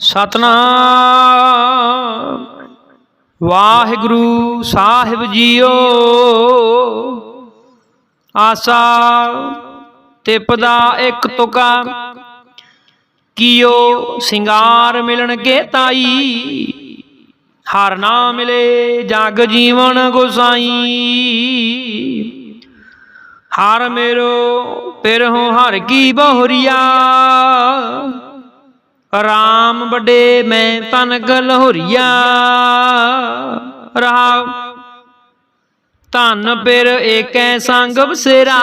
ਸਤਨਾਮ। ਵਾਹਿਗੁਰੂ ਸਾਹਿਬ ਜੀਓ। ਆਸਾ ਤਿਪਦਾ ਇੱਕ ਤੁਕਾ। ਕੀਓ ਸਿੰਗਾਰ ਮਿਲਣਗੇ ਤਾਈ। ਹਰ ਨਾ ਮਿਲੇ ਜਗ ਜੀਵਨ ਗੁਸਾਈ। ਹਰ ਮੇਰੋ ਪਿਰਹੁ ਹਰ ਕੀ ਬਹੁਰੀਆ। ਰਾਮ ਵੱਡੇ ਮੈਂ ਤਨ ਗਲਹੋਰੀਆ। ਰਹਾ ਧਨ ਪਿਰ ਏਕੈ ਸੰਗ ਬਸੇਰਾ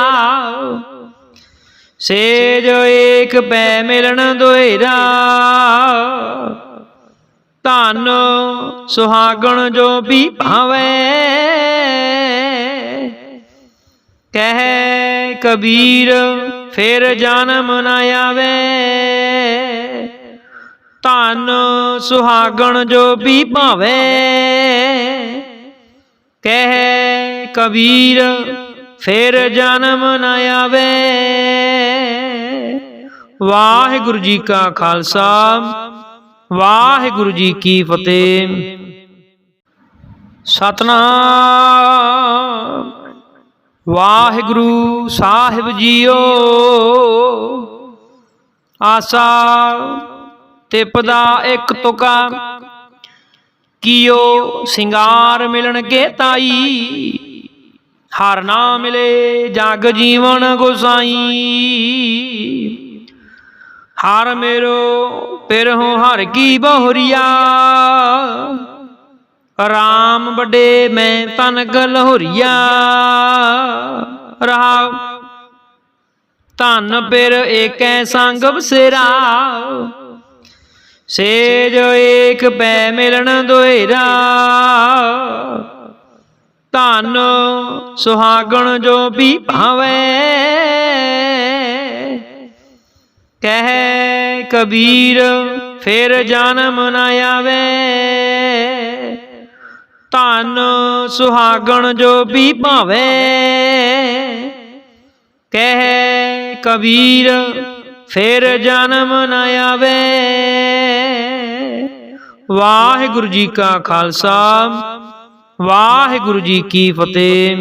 ਸੇਜ ਏਕ ਪੈ ਮਿਲਣ ਦੁਇਰਾ। ਧਨ ਸੁਹਾਗਣ ਜੋ ਵੀ ਭਾਵੇ। ਕਹਿ ਕਬੀਰ, ਫਿਰ ਜਨਮ ਨਾ ਆਵੇ। ਧਨ ਸੁਹਾਗਣ ਜੋ ਵੀ ਭਾਵੇ। ਕਹਿ ਕਬੀਰ, ਫਿਰ ਜਨਮ ਨਾ ਆਵੇ। ਵਾਹਿਗੁਰੂ ਜੀ ਕਾ ਖਾਲਸਾ, ਵਾਹਿਗੁਰੂ ਜੀ ਕੀ ਫਤਿਹ। ਸਤਨਾਮ। ਵਾਹਿਗੁਰੂ ਸਾਹਿਬ ਜੀਓ, ਆਸਾ ਤਿਪਦਾ ਇੱਕ ਤੁਕਾ। ਕੀਓ ਸਿੰਗਾਰ ਮਿਲਣਗੇ ਤਾਈ। ਹਰ ਨਾ ਮਿਲੇ ਜਗ ਜੀਵਨ ਗੁਸਾਈ। ਹਰ ਮੇਰੋ ਪਿਰਹੁ ਹਰ ਕੀ ਬਹੁਰੀਆ। ਰਾਮ ਵੱਡੇ ਮੈਂ ਤਨ ਗਲਹੋਰੀਆ। ਰਹਾ ਧਨ ਪਿਰ ਏਕੈ ਸੰਗ ਬਸੇਰਾ। ਸੇਜ ਏਕ ਪੈ ਮਿਲਣ ਦੁਇਰਾ। ਧਨ ਸੁਹਾਗਣ ਜੋ ਵੀ ਭਾਵੇ। ਕਹਿ ਕਬੀਰ, ਫਿਰ ਜਨਮ ਨਾ ਆਵੇ। ਧਨ ਸੁਹਾਗਣ ਜੋ ਵੀ ਭਾਵੇ। ਕਹਿ ਕਬੀਰ, ਫਿਰ ਜਨਮ ਨਾ ਆਵੇ। ਵਾਹਿਗੁਰੂ ਜੀ ਕਾ ਖਾਲਸਾ, ਵਾਹਿਗੁਰੂ ਜੀ ਕੀ ਫਤਿਹ।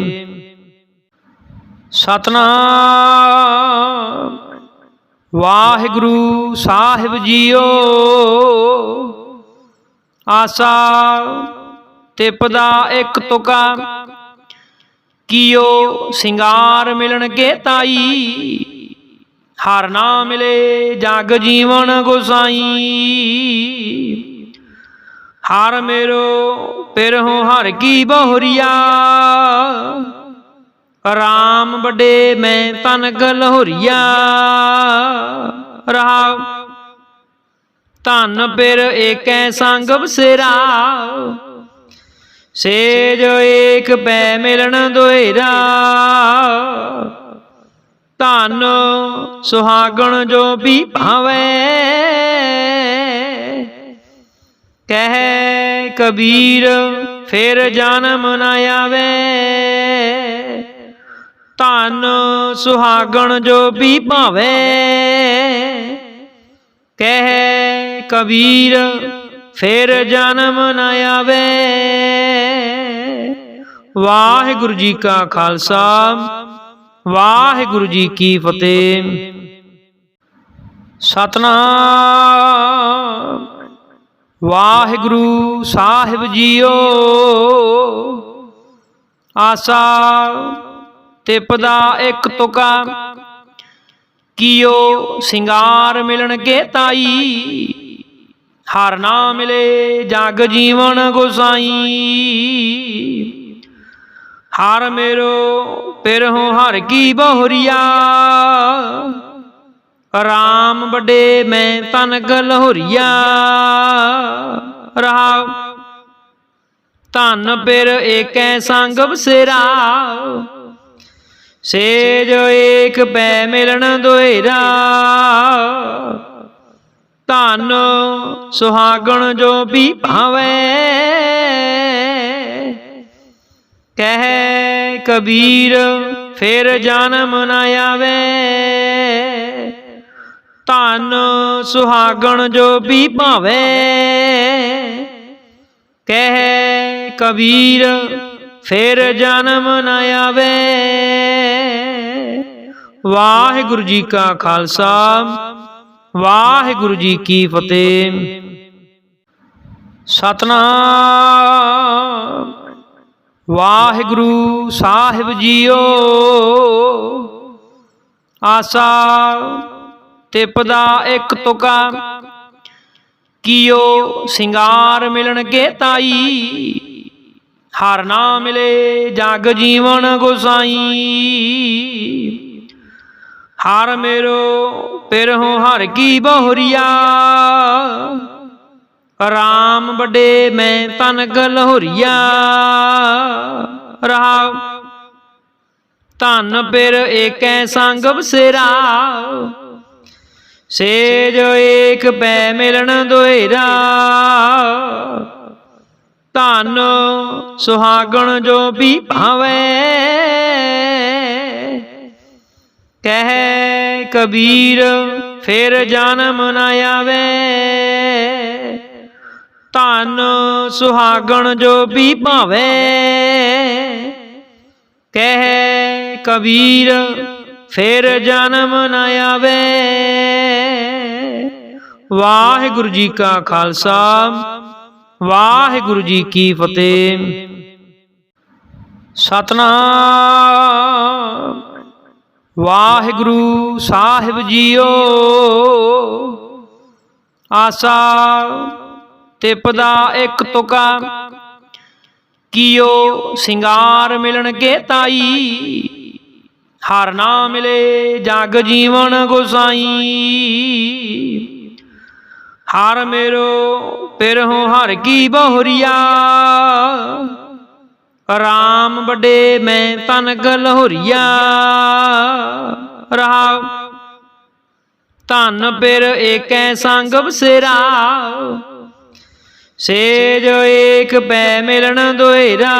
ਸਤਨਾਮ, ਵਾਹਿਗੁਰੂ ਸਾਹਿਬ ਜੀਓ। ਆਸਾ ਤਿਪਦਾ ਇੱਕ ਤੁਕਾ ਕੀਓ ਸਿੰਗਾਰ ਮਿਲਣਗੇ ਤਾਈ। ਹਰ ਨਾ ਮਿਲੇ ਜਗ ਜੀਵਨ ਗੁਸਾਈ। ਹਰ ਮੇਰੋ ਪਿਰਹੁ ਹਰ ਕੀ ਬਹੁਰੀਆ। ਰਾਮ ਵੱਡੇ ਮੈਂ ਤਨ ਗਲਹੋਰੀਆ। ਰਹਾ ਧਨ ਪਿਰ ਏਕੈ ਸੰਗ ਬਸੇਰਾ। ਸੇਜ ਏਕ ਪੈ ਮਿਲਣ ਦੁਇਰਾ। ਧਨ ਸੁਹਾਗਣ ਜੋ ਵੀ ਭਾਵੇ। ਕਬੀਰ, ਫਿਰ ਜਨਮ ਨਾ ਆਵੇ। ਧਨ ਸੁਹਾਗਣ ਜੋ ਵੀ ਭਾਵੇ। ਕਹਿ ਕਬੀਰ, ਫਿਰ ਜਨਮ ਨਾ ਆਵੇ। ਵਾਹਿਗੁਰੂ ਜੀ ਕਾ ਖਾਲਸਾ, ਵਾਹਿਗੁਰੂ ਜੀ ਕੀ ਫਤਿਹ। ਸਤਨਾਮ। ਵਾਹਿਗੁਰੂ ਸਾਹਿਬ ਜੀਓ। ਆਸਾ ਤਿਪਦਾ ਇੱਕ ਤੁਕਾ। ਕੀਓ ਸਿੰਗਾਰ ਮਿਲਣਗੇ ਤਾਈ। ਹਰ ਨਾ ਮਿਲੇ ਜਗ ਜੀਵਨ ਗੁਸਾਈ। ਹਰ ਮੇਰੋ ਪਿਰਹੁ ਹਰ ਕੀ ਬਹੁਰੀਆ। ਰਾਮ ਵੱਡੇ ਮੈਂ ਤਨ ਗਲਹੋਰੀਆ। ਰਹਾ ਧਨ ਪਿਰ ਏਕੈ ਸੰਗ ਬਸੇਰਾ। ਸੇਜ ਏਕ ਪੈ ਮਿਲਣ ਦੁਇਰਾ। ਧਨ ਸੁਹਾਗਣ ਜੋ ਵੀ ਭਾਵੇ। ਕਹਿ ਕਬੀਰ, ਫਿਰ ਜਨਮ ਨਾ ਆਵੇ। ਧਨ ਸੁਹਾਗਣ ਜੋ ਵੀ ਭਾਵੇ। ਕਹਿ ਕਬੀਰ, ਫਿਰ ਜਨਮ ਨਾ ਆਵੇ। ਵਾਹਿਗੁਰੂ ਜੀ ਕਾ ਖਾਲਸਾ, ਵਾਹਿਗੁਰੂ ਜੀ ਕੀ ਫਤਿਹ। ਸਤਨਾਮ। ਵਾਹਿਗੁਰੂ ਸਾਹਿਬ ਜੀਓ। ਆਸਾ ਤਿਪਦਾ ਇੱਕ ਤੁਕਾ। ਕੀਓ ਸਿੰਗਾਰ ਮਿਲਣਗੇ ਤਾਈ। ਹਰ ਨਾ ਮਿਲੇ ਜਗ ਜੀਵਨ ਗੁਸਾਈ। ਹਰ ਮੇਰੋ ਪਿਰਹੁ ਹਰ ਕੀ ਬਹੁਰੀਆ। ਰਾਮ ਵੱਡੇ ਮੈਂ ਤਨ ਗਲਹੋਰੀਆ। ਰਹਾ ਧਨ ਪਿਰ ਏਕੈ ਸੰਗ ਬਸੇਰਾ। ਸੇਜ ਏਕ ਪੈ ਮਿਲਣ ਦੁਇਰਾ। ਧਨ ਸੁਹਾਗਣ ਜੋ ਵੀ ਭਾਵੇ। ਕਹਿ ਕਬੀਰ, ਫਿਰ ਜਨਮ ਨਾ ਆਵੇ। ਧਨ ਸੁਹਾਗਣ ਜੋ ਵੀ ਭਾਵੇ। ਕਹਿ ਕਬੀਰ ਫਿਰ ਜਨਮ ਨ ਆਵੇ। ਵਾਹਿਗੁਰੂ ਜੀ ਕਾ ਖਾਲਸਾ, ਵਾਹਿਗੁਰੂ ਜੀ ਕੀ ਫਤਿਹ। ਸਤਨਾਮ, ਵਾਹਿਗੁਰੂ ਸਾਹਿਬ ਜੀਓ। ਆਸਾ ਤਿਪਦਾ ਇੱਕ ਤੁਕਾ, ਕੀਓ ਸਿੰਗਾਰ ਮਿਲਣਗੇ ਤਾਈ। ਹਰ ਨਾ ਮਿਲੇ ਜਗ ਜੀਵਨ ਗੁਸਾਈ। ਹਰ ਮੇਰੋ ਪਿਰਹੁ ਹਰ ਕੀ ਬਹੁਰੀਆ। ਰਾਮ ਵੱਡੇ ਮੈਂ ਤਨ ਗਲਹੋਰੀਆ। ਰਹਾ ਧਨ ਪਿਰ ਏਕੈ ਸੰਗ ਬਸੇਰਾ। ਸੇਜ ਏਕ ਪੈ ਮਿਲਣ ਦੁਇਰਾ।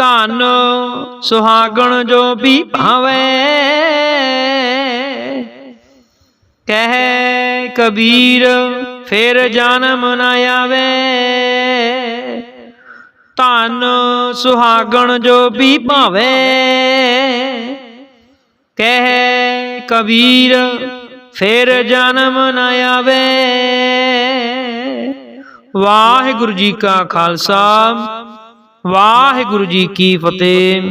ਧਨ ਸੁਹਾਗਣ ਜੋ ਵੀ ਭਾਵੇ। ਕਹਿ ਕਬੀਰ, ਫਿਰ ਜਨਮ ਨ ਆਵੇ। ਧਨ ਸੁਹਾਗਣ ਜੋ ਵੀ ਭਾਵੇ। ਕਹਿ ਕਬੀਰ, ਫਿਰ ਜਨਮ ਨ ਆਵੇ। ਵਾਹਿਗੁਰੂ ਜੀ ਕਾ ਖਾਲਸਾ। ਵਾਹਿਗੁਰੂ ਜੀ ਕੀ ਫਤਿਹ।